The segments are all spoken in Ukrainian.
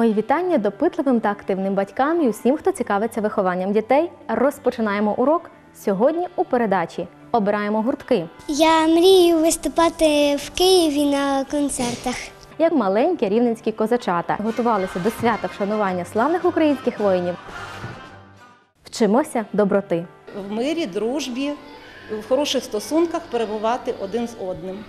Мої вітання допитливим та активним батькам і усім, хто цікавиться вихованням дітей. Розпочинаємо урок сьогодні у передачі. Обираємо гуртки. Я мрію виступати в Києві на концертах. Як маленькі рівненські козачата готувалися до свята вшанування славних українських воїнів. Вчимося доброти. в мирі, дружбі, в хороших стосунках перебувати один з одним.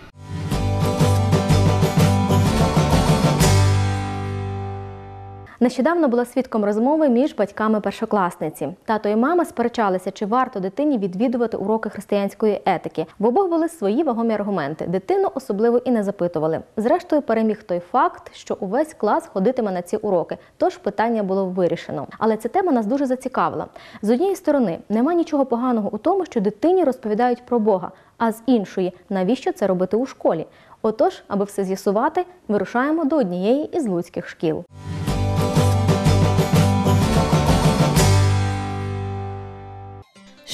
Нещодавно була свідком розмови між батьками першокласниці. Тато і мама сперечалися, чи варто дитині відвідувати уроки християнської етики. В обох були свої вагомі аргументи. Дитину особливо і не запитували. Зрештою, переміг той факт, що увесь клас ходитиме на ці уроки. Тож питання було вирішено. Але ця тема нас дуже зацікавила. З однієї сторони, нема нічого поганого у тому, що дитині розповідають про Бога, а з іншої, навіщо це робити у школі? Отож, аби все з'ясувати, вирушаємо до однієї із луцьких шкіл.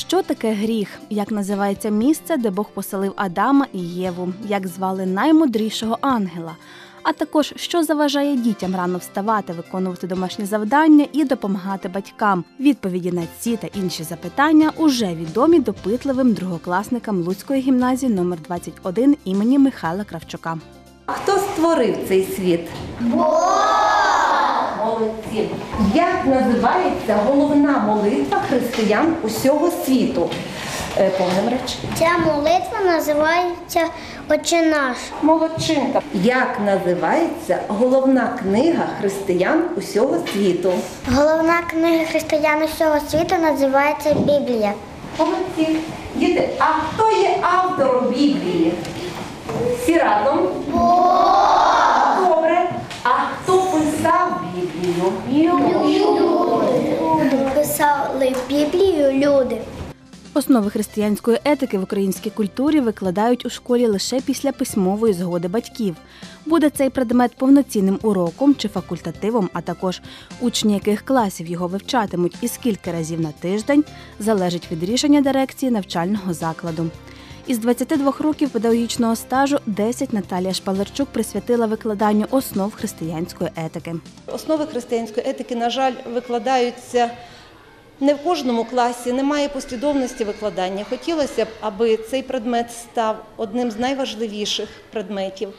Що таке гріх? Як називається місце, де Бог поселив Адама і Єву? Як звали наймудрішого ангела? А також що заважає дітям рано вставати, виконувати домашні завдання і допомагати батькам? Відповіді на ці та інші запитання уже відомі допитливим другокласникам Луцької гімназії номер 21 імені Михайла Кравчука. Хто створив цей світ? Бог! Молодці! Як називається головна молитва християн усього світу? Е, реченням. Ця молитва називається Отче наш. Молодчинка. Як називається головна книга християн усього світу? Головна книга християн усього світу називається Біблія. Молодці. Діти, а хто є автором Біблії? Всі разом? Бог! Добре. А хто Біблію? Писали Біблію люди. Основи християнської етики в українській культурі викладають у школі лише після письмової згоди батьків. Буде цей предмет повноцінним уроком чи факультативом, а також учні яких класів його вивчатимуть і скільки разів на тиждень залежить від рішення дирекції навчального закладу. Із 22 років педагогічного стажу 10 Наталія Шпалерчук присвятила викладанню основ християнської етики. Основи християнської етики, на жаль, викладаються не в кожному класі, немає послідовності викладання. Хотілося б, аби цей предмет став одним з найважливіших предметів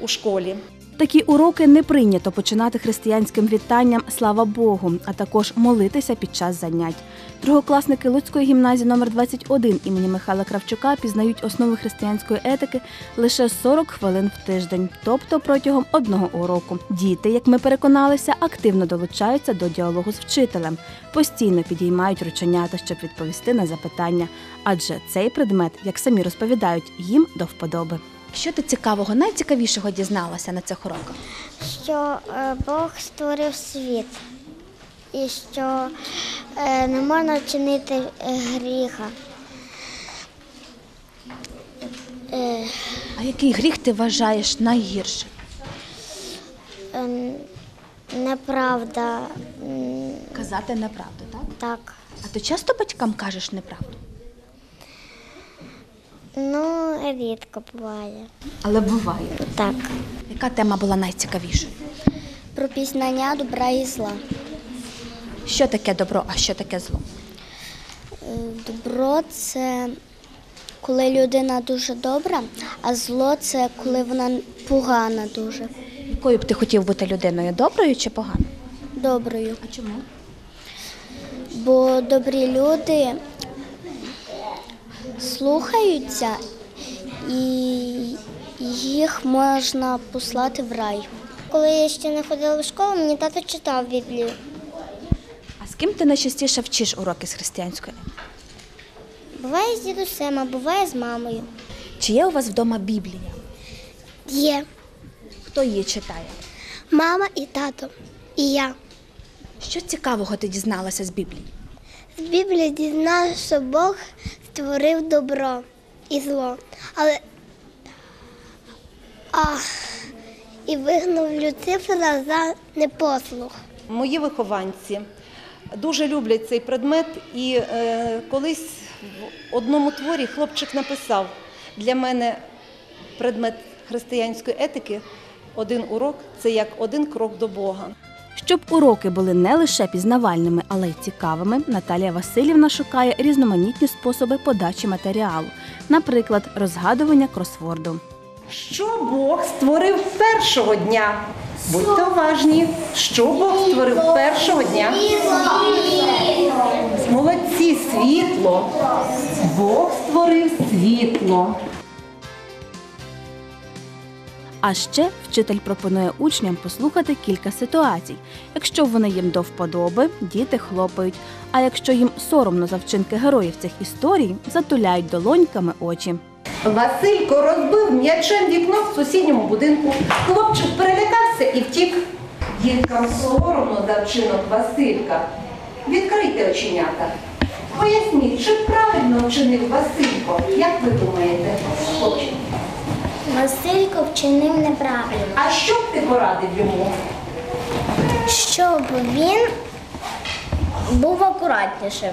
у школі. Такі уроки не прийнято починати християнським вітанням Слава Богу, а також молитися під час занять. Другокласники Луцької гімназії номер 21 імені Михайла Кравчука пізнають основи християнської етики лише 40 хвилин в тиждень, тобто протягом одного уроку. Діти, як ми переконалися, активно долучаються до діалогу з вчителем, постійно підіймають рученята, щоб відповісти на запитання. Адже цей предмет, як самі розповідають, їм до вподоби. Що ти цікавого, найцікавішого дізналася на цих уроках? Що е, Бог створив світ і що е, не можна чинити е, гріха. А який гріх ти вважаєш найгіршим? неправда. Казати неправду, так? Так. А ти часто батькам кажеш неправду? Ну, рідко буває. Але буває. Так. Яка тема була найцікавішою? Про пізнання добра і зла. Що таке добро, а що таке зло? Е, Добро це коли людина дуже добра, а зло це коли вона погана дуже. Якою б ти хотів бути людиною? Доброю чи поганою? Доброю. А чому? Бо добрі люди слухаються і їх можна послати в рай. Коли я ще не ходила в школу, мені тато читав Біблію. А з ким ти найчастіше вчиш уроки з християнської? Буває з дідусем, а буває з мамою. Чи є у вас вдома Біблія? Є Хто її читає? мама і тато, і я. Що цікавого ти дізналася з Біблії? З Біблії дізнався, що Бог створив добро і зло, але а, і вигнав Люцифера за непослух. Мої вихованці дуже люблять цей предмет, і е, колись в одному творі хлопчик написав для мене предмет християнської етики один урок це як один крок до Бога. Щоб уроки були не лише пізнавальними, але й цікавими, Наталія Васильівна шукає різноманітні способи подачі матеріалу, наприклад, розгадування кросворду. Що Бог створив першого дня? Будьте уважні, що Бог створив першого дня? Молодці, світло. Бог створив світло. А ще вчитель пропонує учням послухати кілька ситуацій. Якщо вони їм до вподоби, діти хлопають. А якщо їм соромно за вчинки героїв цих історій, затуляють долоньками очі. Василько розбив м'ячем вікно в сусідньому будинку. Хлопчик перелякався і втік. Діткам соромно за вчинок Василька. Відкрийте оченята. Поясніть, чи правильно вчинив Василько? Як ви думаєте, хлопчик? Василько вчинив неправильно, А що б ти порадив йому? щоб він був акуратнішим.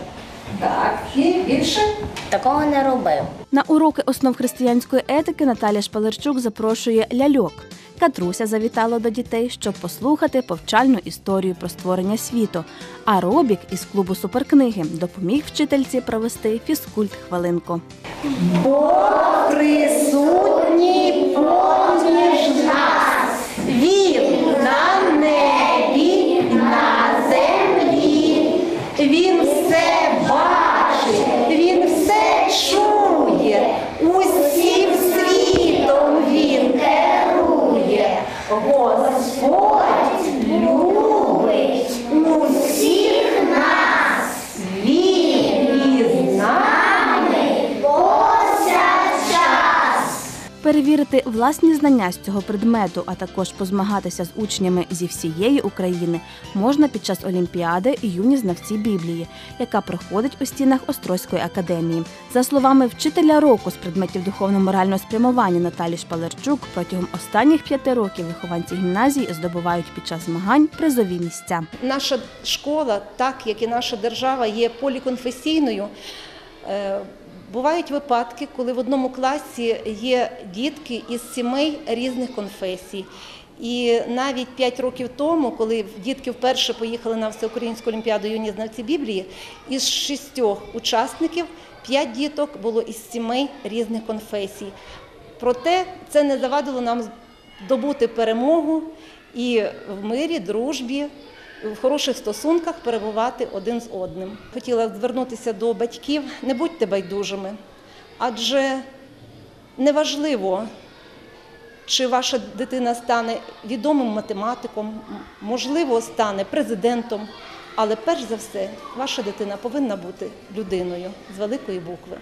Так, і більше. Такого не робив. На уроки основ християнської етики Наталя Шпалерчук запрошує ляльок. Катруся завітала до дітей, щоб послухати повчальну історію про створення світу. А Робік із клубу суперкниги допоміг вчительці провести фізкульт хвилинку. Бог присутній поміж нас. Він на небі, на землі. Він все бачить, він все чує. Господь Перевірити власні знання з цього предмету, а також позмагатися з учнями зі всієї України можна під час Олімпіади Юні знавці Біблії, яка проходить у стінах Острозької академії. За словами вчителя року з предметів духовно-морального спрямування Наталі Шпалерчук, протягом останніх п'яти років вихованці гімназії здобувають під час змагань призові місця. Наша школа, так як і наша держава, є поліконфесійною. Бувають випадки, коли в одному класі є дітки із сімей різних конфесій. І навіть 5 років тому, коли дітки вперше поїхали на всеукраїнську олімпіаду юні знавці Біблії, із шістьох учасників п'ять діток було із сімей різних конфесій. Проте це не завадило нам добути перемогу і в мирі, дружбі, в хороших стосунках перебувати один з одним. Хотіла звернутися до батьків, не будьте байдужими, адже неважливо, чи ваша дитина стане відомим математиком, можливо, стане президентом, але перш за все, ваша дитина повинна бути людиною з великої букви.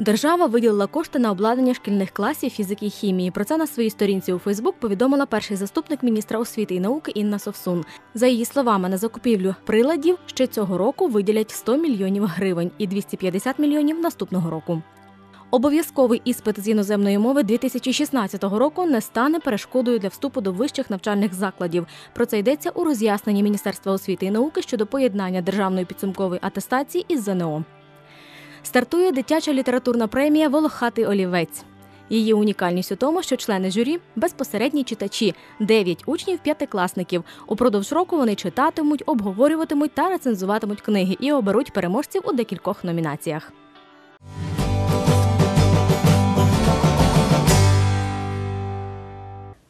Держава виділила кошти на обладнання шкільних класів фізики і хімії. Про це на своїй сторінці у Фейсбук повідомила перший заступник міністра освіти і науки Інна Совсун. За її словами, на закупівлю приладів ще цього року виділять 100 мільйонів гривень і 250 мільйонів наступного року. Обов'язковий іспит з іноземної мови 2016 року не стане перешкодою для вступу до вищих навчальних закладів. Про це йдеться у роз'ясненні Міністерства освіти і науки щодо поєднання державної підсумкової атестації із ЗНО. Стартує дитяча літературна премія Волохатий олівець. Її унікальність у тому, що члени журі безпосередні читачі, 9 учнів п'ятикласників. Упродовж року вони читатимуть, обговорюватимуть та рецензуватимуть книги і оберуть переможців у декількох номінаціях.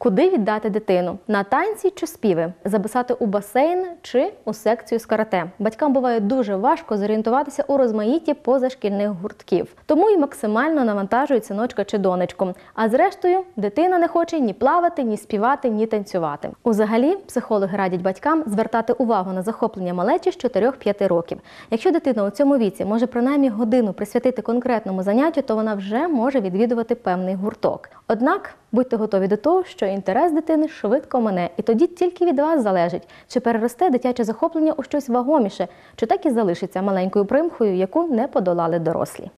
Куди віддати дитину? На танці чи співи? Записати у басейн чи у секцію з карате? Батькам буває дуже важко зорієнтуватися у розмаїтті позашкільних гуртків, тому і максимально навантажують синочка чи донечку. А зрештою, дитина не хоче ні плавати, ні співати, ні танцювати. Узагалі, психологи радять батькам звертати увагу на захоплення малечі з 4-5 років. Якщо дитина у цьому віці може принаймні годину присвятити конкретному заняттю, то вона вже може відвідувати певний гурток. Однак будьте готові до того, що інтерес дитини швидко мине, і тоді тільки від вас залежить, чи переросте дитяче захоплення у щось вагоміше, чи так і залишиться маленькою примхою, яку не подолали дорослі.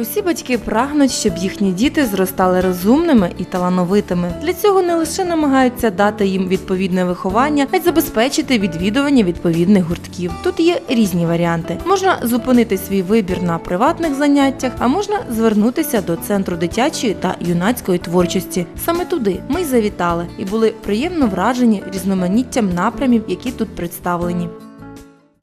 Усі батьки прагнуть, щоб їхні діти зростали розумними і талановитими. Для цього не лише намагаються дати їм відповідне виховання, а й забезпечити відвідування відповідних гуртків. Тут є різні варіанти. Можна зупинити свій вибір на приватних заняттях, а можна звернутися до центру дитячої та юнацької творчості. Саме туди ми й завітали і були приємно вражені різноманіттям напрямів, які тут представлені.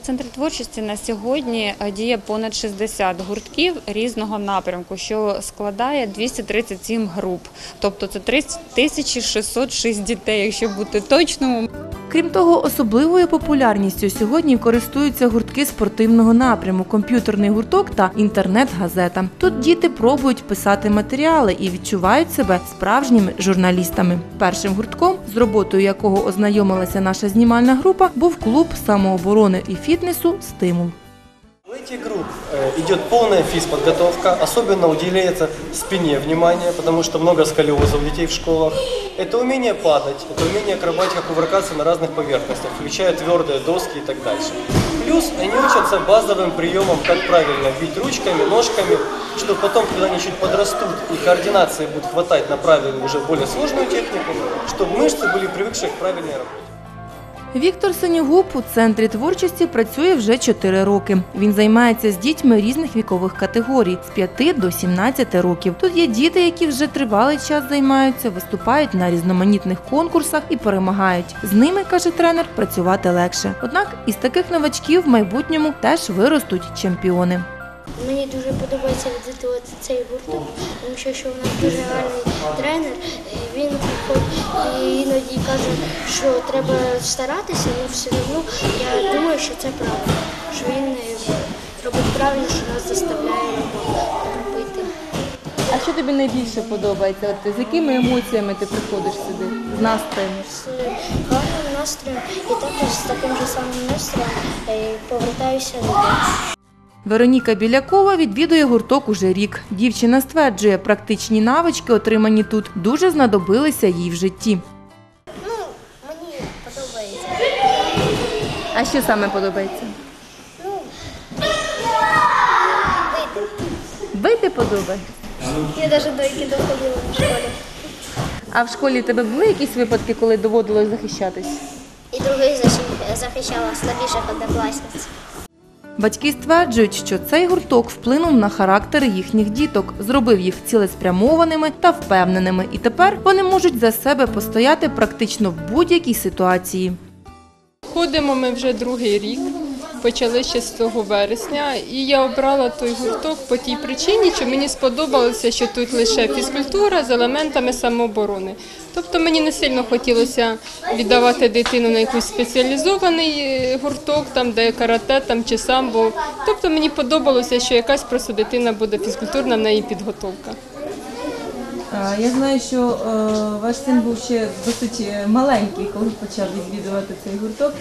В центрі творчості на сьогодні е, діє понад 60 гуртків різного напрямку, що складає 237 груп. Тобто це 3606 дітей, якщо бути точним. Крім того, особливою популярністю сьогодні користуються гуртки спортивного напряму, комп'ютерний гурток та інтернет-газета. Тут діти пробують писати матеріали і відчувають себе справжніми журналістами. Першим гуртком, з роботою якого ознайомилася наша знімальна група, був клуб самооборони і фітнесу Стимул. У этих групп э, идет полная физподготовка, особенно уделяется спине внимание, потому что много сколиоза у детей в школах. Это умение падать, это умение акробатика, кувыркаться на разных поверхностях, включая твердые доски и так дальше. Плюс они учатся базовым приемам, как правильно бить ручками, ножками, чтобы потом, когда они чуть подрастут и координации будет хватать на правильную, уже более сложную технику, чтобы мышцы были привыкшие к правильной работе. Віктор Синігуб у центрі творчості працює вже 4 роки. Він займається з дітьми різних вікових категорій з 5 до 17 років. Тут є діти, які вже тривалий час займаються, виступають на різноманітних конкурсах і перемагають. З ними, каже тренер, працювати легше. Однак із таких новачків в майбутньому теж виростуть чемпіони. Мені дуже подобається відвідувати цей гурток, тому що, що у нас дуже гарний тренер. Він іноді каже, що треба старатися, але все одно я думаю, що це правильно. Що він е, робить правильно, що нас заставляє робити. А що тобі найбільше подобається? От з якими емоціями ти приходиш сюди? З настроєм? З гарним настроєм і також з таким же самим настроєм е, повертаюся додому. Вероніка Білякова відвідує гурток уже рік. Дівчина стверджує, практичні навички, отримані тут, дуже знадобилися їй в житті. Ну, мені подобається. А що саме подобається? Ну, вийти. Бити подобається. Я навіть до які доходила в школі. А в школі тебе були якісь випадки, коли доводилось захищатись? І других захищала слабіших однокласниць. Батьки стверджують, що цей гурток вплинув на характер їхніх діток, зробив їх цілеспрямованими та впевненими, і тепер вони можуть за себе постояти практично в будь-якій ситуації. Ходимо ми вже другий рік, почали ще з того вересня, і я обрала той гурток по тій причині, що мені сподобалося, що тут лише фізкультура з елементами самооборони. Тобто мені не сильно хотілося віддавати дитину на якийсь спеціалізований е, гурток, там де карате там чи самбо. Тобто мені подобалося, що якась просто дитина буде фізкультурна в неї підготовка. Я знаю, що е, ваш син був ще досить е, маленький, коли почав відвідувати цей гурток.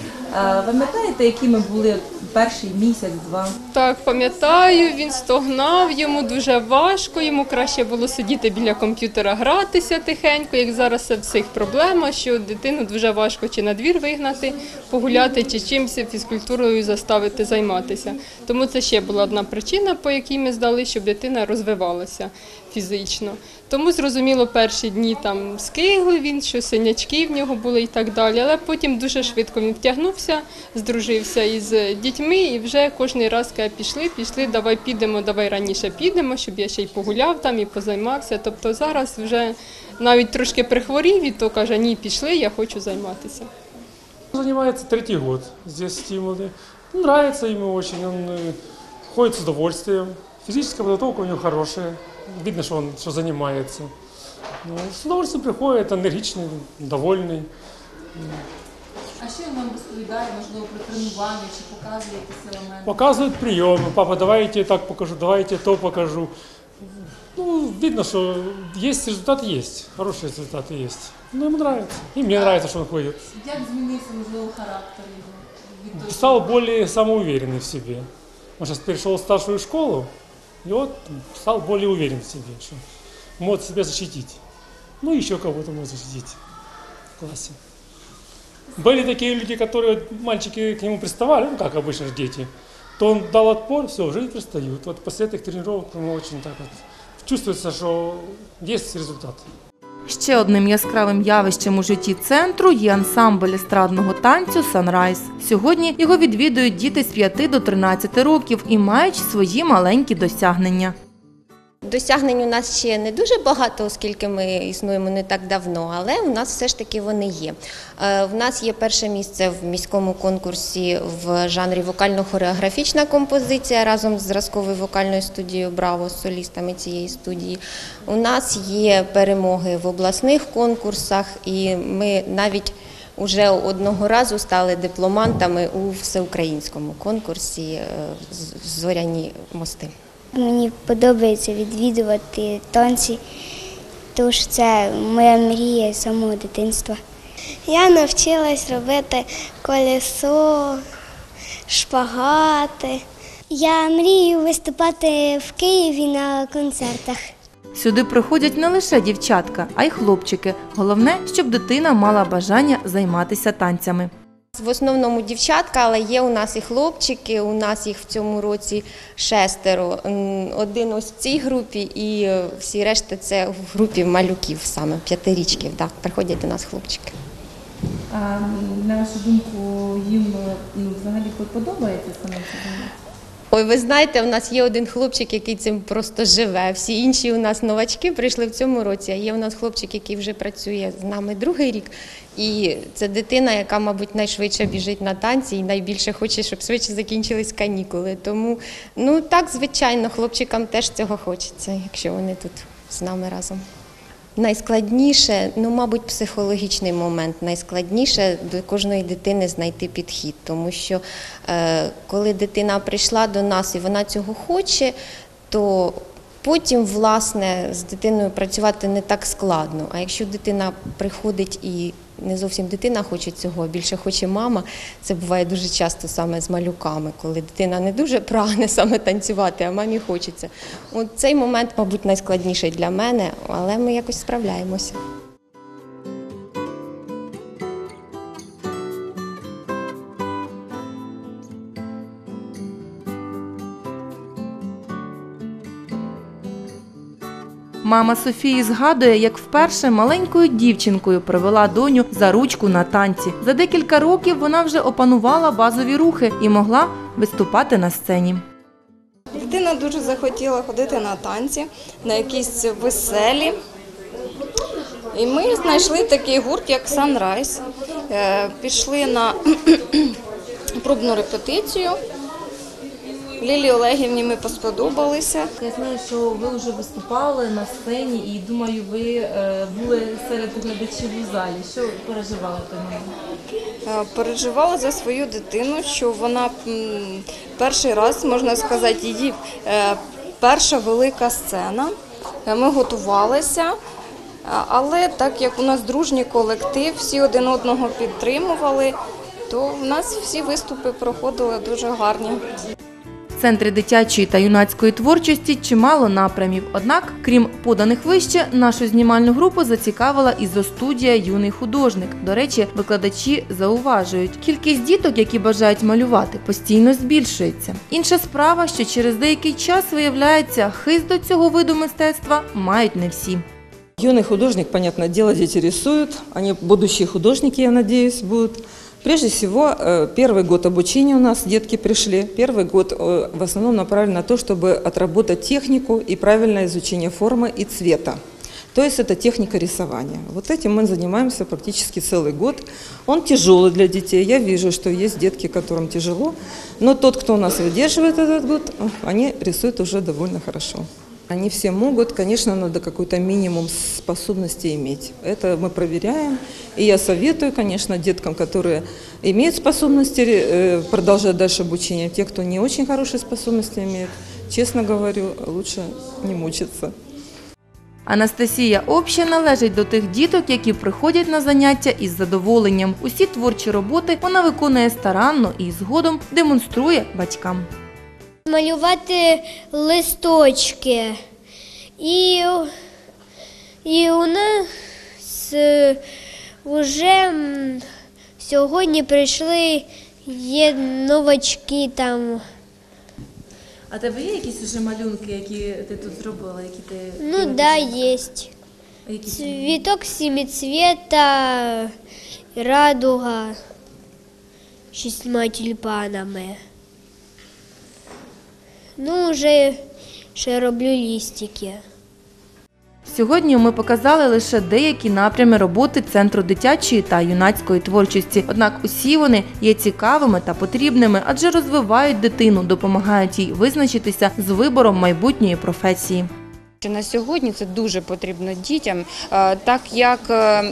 Пам'ятаєте, якими були перший місяць-два? Так, пам'ятаю, він стогнав, йому дуже важко, йому краще було сидіти біля комп'ютера, гратися тихенько, як зараз це всіх проблема, що дитину дуже важко чи на двір вигнати, погуляти, чи чимось фізкультурою заставити займатися. Тому це ще була одна причина, по якій ми здали, щоб дитина розвивалася фізично. Тому зрозуміло, перші дні там скигли він, що синячки в нього були і так далі. Але потім дуже швидко він втягнувся, здружився із дітьми, і вже кожен раз каже, пішли, пішли, давай підемо, давай раніше підемо, щоб я ще й погуляв там і позаймався. Тобто зараз вже навіть трошки прихворів, і то каже, ні, пішли, я хочу займатися. Занимается третий год стимуле. Ну, Нравится ему очень, он э, ходит с удовольствием. Физическая подготовка у него хорошая Видно, что он что занимается. Ну, с удовольствием приходит, энергичный, довольный. А що він вам розповідає, можливо, про тренування чи показує якісь елементи? Показывают приемы. Папа, давай я тебе так покажу, давай я тебе то покажу. Ну, видно, что есть результат, есть. Хорошие результаты есть. Ну, ему нравится. И мне нравится, что он ходит. Як змінився, можливо, характер його? від того, Стал более самоуверенный в себе. Он сейчас перешел в старшую школу, и вот стал более уверен в себе, что может себя защитить. Ну, еще кого-то может защитить в классе. Были такие люди, которые, мальчики к нему приставали, ну, как обычно же дети. то он дал отпор, все, уже не пристают. Вот после этих тренировок мы очень так вот чувствуется, что есть результат. Ще одним яскравим явищем у житті центру є ансамбль естрадного танцю Санрайз. Сьогодні його відвідують діти з 5 до 13 років і мають свої маленькі досягнення. Досягнень у нас ще не дуже багато, оскільки ми існуємо не так давно, але у нас все ж таки вони є. Е, В нас є перше місце в міському конкурсі в жанрі вокально-хореографічна композиція разом з зразковою вокальною студією Браво з солістами цієї студії. У нас є перемоги в обласних конкурсах, і ми навіть Уже одного разу стали дипломантами у всеукраїнському конкурсі е, Зоряні мости. Мені подобається відвідувати танці, тому що це моя мрія з самого дитинства. Я навчилась робити колесо, шпагати. Я мрію виступати в Києві на концертах. Сюди приходять не лише дівчатка, а й хлопчики. Головне, щоб дитина мала бажання займатися танцями. В основному дівчатка, але є у нас і хлопчики. У нас їх в цьому році шестеро. Один ось в цій групі, і е, всі решта це в групі малюків, саме п'ятирічків. Так, приходять до нас хлопчики. А на вашу думку, їм ну, взагалі подобається саме? Ой, ви знаєте, у нас є один хлопчик, який цим просто живе. Всі інші у нас новачки прийшли в цьому році. А є у нас хлопчик, який вже працює з нами другий рік. І це дитина, яка, мабуть, найшвидше біжить на танці і найбільше хоче, щоб швидше закінчились канікули. Тому, ну так, звичайно, хлопчикам теж цього хочеться, якщо вони тут з нами разом. Найскладніше, ну, мабуть, психологічний момент. Найскладніше до кожної дитини знайти підхід, тому що е, коли дитина прийшла до нас і вона цього хоче, то потім, власне, з дитиною працювати не так складно. А якщо дитина приходить і не зовсім дитина хоче цього, а більше хоче мама, це буває дуже часто саме з малюками, коли дитина не дуже прагне саме танцювати, а мамі хочеться. От цей момент, мабуть, найскладніший для мене, але ми якось справляємося. Мама Софії згадує, як вперше маленькою дівчинкою привела доню за ручку на танці. За декілька років вона вже опанувала базові рухи і могла виступати на сцені. Дитина дуже захотіла ходити на танці, на якісь веселі. І ми знайшли такий гурт, як Sunrise. Е, Пішли на пробну репетицію. Лілі Олегівні ми посподобалися. Я знаю, що ви вже виступали на сцені і думаю, ви е, були серед глядачів у залі. Що переживали момент? Е, Переживала за свою дитину, що вона перший раз, можна сказати, її е, перша велика сцена. Е, Ми готувалися, але так як у нас дружній колектив, всі один одного підтримували, то в нас всі виступи проходили дуже гарні. В центрі дитячої та юнацької творчості чимало напрямів. Однак, крім поданих вище, нашу знімальну групу зацікавила ізостудія Юний художник. До речі, викладачі зауважують, кількість діток, які бажають малювати, постійно збільшується. Інша справа, що через деякий час виявляється, хист до цього виду мистецтва мають не всі. Юный художник, понятное дело, дети рисуют. Они будущие художники, я надеюсь, будут. Прежде всего, э, первый год обучения у нас детки пришли. Первый год э, в основном направлен на то, чтобы отработать технику и правильное изучение формы и цвета. То есть это техника рисования. Вот этим мы занимаемся практически целый год. Он тяжелый для детей. Я вижу, что есть детки, которым тяжело. Но тот, кто у нас выдерживает этот год, э, они рисуют уже довольно хорошо. Они все могут, конечно, надо какой-то минимум способностей иметь. Это мы проверяем. И я советую, конечно, деткам, которые имеют способности, э, продолжать дальше обучение. Те, кто не очень хорошие способности имеет, честно говорю, лучше не мучиться. Анастасія Обща належить до тих діток, які приходять на заняття із задоволенням. Усі творчі роботи вона виконує старанно і згодом демонструє батькам. Малювати листочки. І, і у нас е, вже сьогодні прийшли є новачки там А тебе є якісь уже малюнки, які ти тут зробила, які ти. Ну да, есть. Які Цветок семицвета, радуга, шестьма тюльпанами. Ну, вже ще роблю лістики. Сьогодні ми показали лише деякі напрями роботи Центру дитячої та юнацької творчості. Однак усі вони є цікавими та потрібними, адже розвивають дитину, допомагають їй визначитися з вибором майбутньої професії. На сьогодні це дуже потрібно дітям, так як е,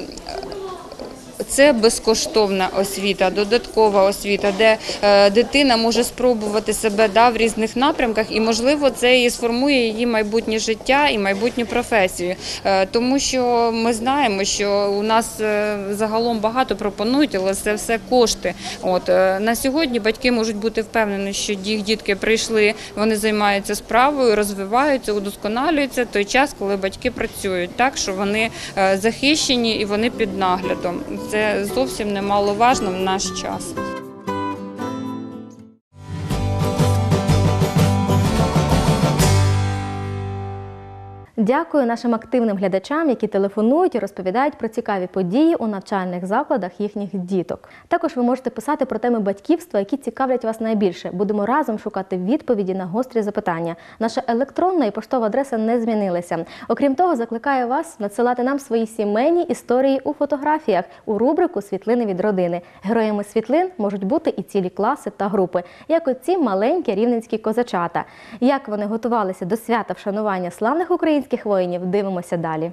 це безкоштовна освіта, додаткова освіта, де е, дитина може спробувати себе да, в різних напрямках, і можливо це і сформує її майбутнє життя і майбутню професію. Е, Тому що ми знаємо, що у нас е, загалом багато пропонують, але це все кошти. От на сьогодні батьки можуть бути впевнені, що їх дітки прийшли, вони займаються справою, розвиваються, удосконалюються той час, коли батьки працюють, так що вони захищені і вони під наглядом. Це зовсім немаловажно в наш час. Дякую нашим активним глядачам, які телефонують і розповідають про цікаві події у навчальних закладах їхніх діток. Також ви можете писати про теми батьківства, які цікавлять вас найбільше. Будемо разом шукати відповіді на гострі запитання. Наша електронна і поштова адреса не змінилася. Окрім того, закликаю вас надсилати нам свої сімейні історії у фотографіях у рубрику Світлини від родини. Героями світлин можуть бути і цілі класи та групи, як оці маленькі рівненські козачата. Як вони готувалися до свята вшанування славних українських воїнів, дивимося далі.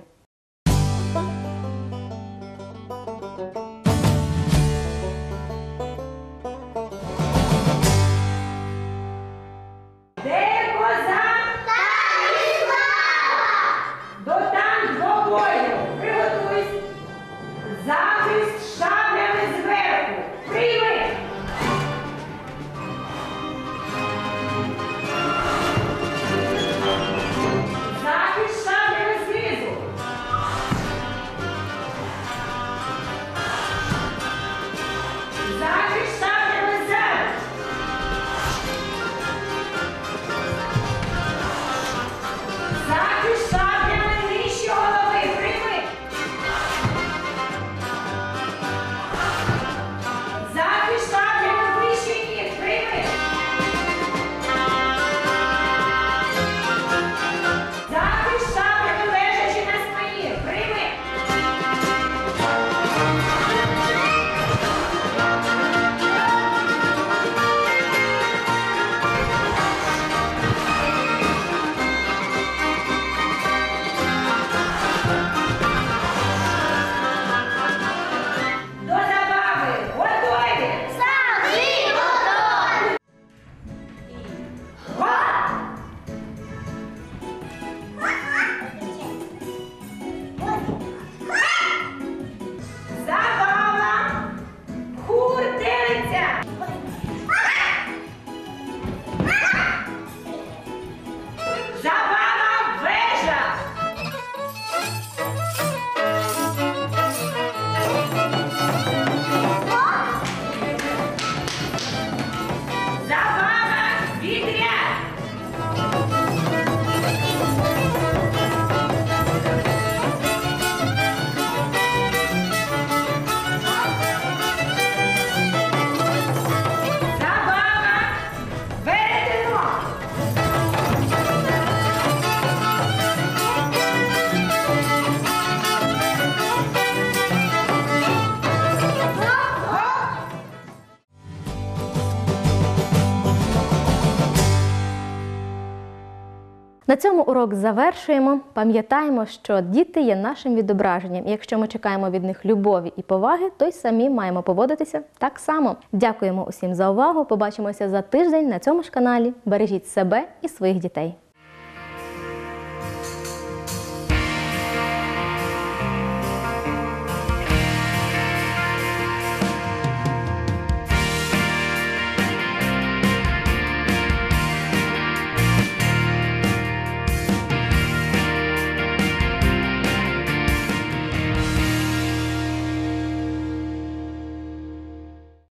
Цьому урок завершуємо. Пам'ятаємо, що діти є нашим відображенням. І якщо ми чекаємо від них любові і поваги, то й самі маємо поводитися так само. Дякуємо усім за увагу. Побачимося за тиждень на цьому ж каналі. Бережіть себе і своїх дітей.